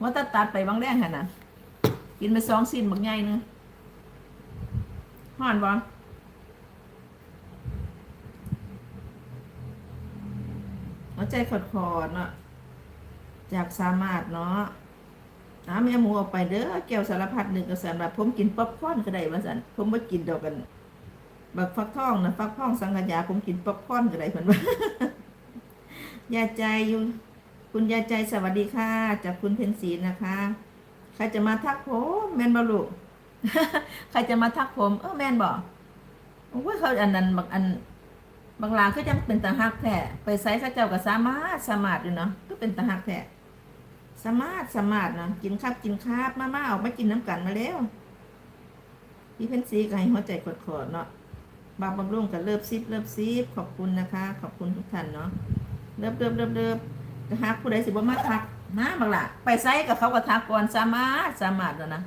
ว่าตัดตัดไปบางแรงขนาดกินไปสองสิ้นบักใหญ่หนึงห่อนบ่หัวใจขอดขอดๆเนาะจากสามารถเนาะน้ำแม่หมูออกไปเด้อแก้วสารพัดหนึ่งกระสันแบบผมกินป๊อปคอร์นก็ได้ว่าสันผมไม่กินดอกกันบักฟักทองนะฟักทองสังขยาผมกินป๊อปคอร์นก็ได้เพิ่นว่ายาใจอยู่ คุณยาใจสวัสดีค่ะจากคุณเพนสีนะคะ ใครจะมาทักผมแมนบ่ลูใครจะมาทักผม เออแมนบ่โอ้ยเขาอันนั้นบางอันบางลาก็ยังเป็นตาหักแท้ไปไซส์ข้าเจ้าก็สามารถสามารถอยู่เนาะก็เป็นตาหักแท้สามารถสามารถนะกินครับกินครับมามาออกมากินน้ำกันมาแล้วพี่เพนสีก็ให้หัวใจกดขอดๆเนาะบางบำรุงกับเลิฟซิปเลิฟซิปขอบคุณนะคะ ขอบคุณทุกท่านเนาะเลิฟเลิฟเลิฟเลิฟ ก็ฮักผู้ใดสิบ่มาทักมาบักล่ะ ไปไซกับเขาก็ทักก่อนสามารถสามารถแล้วนะ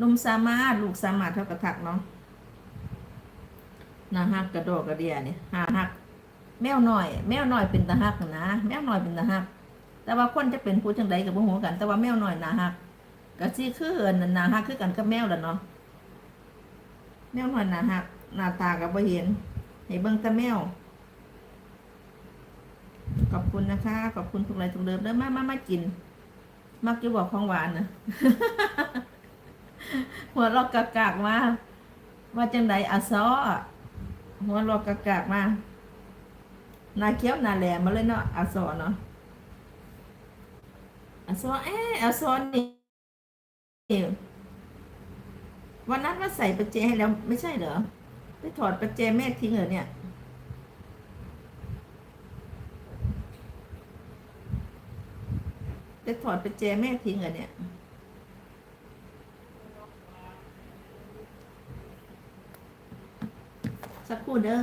นุ่มสามารถลูกสามารถเท่ากับทักเนาะนาฮักกระโดกระเดียเนี่ยหาฮัก แมวหน่อย แมวหน่อยเป็นตาฮักนะแมวหน่อยเป็นตาฮัก แต่ว่าคนจะเป็นผู้จังใดกับบ่ฮู้กัน แต่ว่าแมวหน่อยนาฮักก็สิคืออันนั้นนาฮักคือกันกับแมวล่ะเนาะแมวหน่อยนาฮักหน้าตากับบ่เห็นให้เบิ่งแตะแมว ขอบคุณนะคะ ขอบคุณทุกไรทุกเดิมเด้อมามามากิน มักจะบอกของหวานนะหัวเรอกกากากมาว่าจังใดอาซอหัวเรอกกากากมานาเคี้ยวนาแหลมมาเลยเนาะอาซอเนาะอาซอเอ๊ะอาซอนี่วันนั้นว่าใส่ประแจให้แล้วไม่ใช่เหรอไปถอดประแจแม่ทิ้งเหรอเนี่ย ไปถอดประแจแม่ทิ้งเหรอเนี่ยสักครู่เด้อ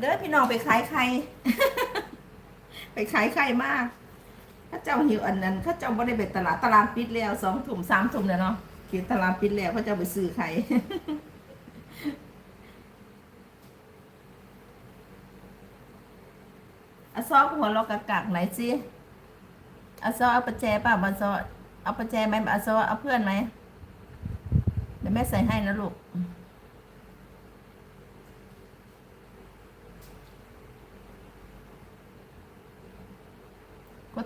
เด้อพี่น้องไปขายไข่ ไปขายไข่มากถ้าเจ้าหิวอันนั้นถ้าเจ้าไม่ได้ไปตลาดตลาดปิดแล้วสองถุ่มสามถุ่มเลยเนาะเขียนตลาดปิดแล้วเขาเจ้าไปซื้อไข่อาซอหัวเรากะกักไหนสิอาซอเอาประแจป่ะอาซอเอาประแจไหมอาซอเอาเพื่อนไหมเดี๋ยวแม่ใส่ให้นะลูก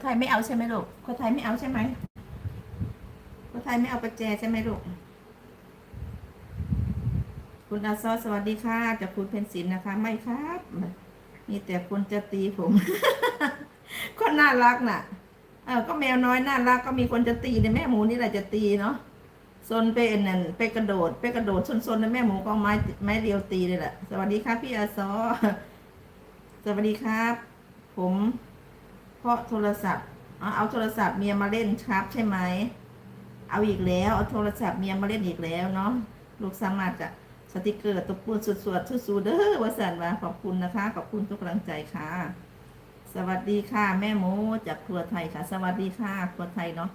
ไทยไม่เอาใช่ไหมลูกคนไทยไม่เอาใช่ไหมคนไทยไม่เอาประแจใช่ไหมลูก คุณอาซอสวัสดีค่ะจากคุณเพนสินนะคะ ไม่ครับมีแต่คุณจะตีผมคนน่ารักน่ะ เออก็แมวน้อยน่ารักก็มีคนจะตีในแม่หมูนี่แหละจะตีเนาะซนไปอันนั่นไปกระโดด ไปกระโดดซนๆแล้วแม่หมูก็เอาไม้ไม้เรียวตีเลยแหละสวัสดีครับพี่อาซอสวัสดีครับ ผม เพราะโทรศัพท์เอาโทรศัพท์เมียมาเล่นครับ ใช่ไหม เอาอีกแล้ว เอาโทรศัพท์เมียมาเล่นอีกแล้วเนาะ ลูกสามารถจะสติกเกอร์ตบปูนสวดๆสู้ๆเด้อวสันวาขอบคุณนะคะ ขอบคุณทุกกำลังใจค่ะ สวัสดีค่ะ แม่หมูจากครัวไทยค่ะ สวัสดีค่ะ ครัวไทยเนาะ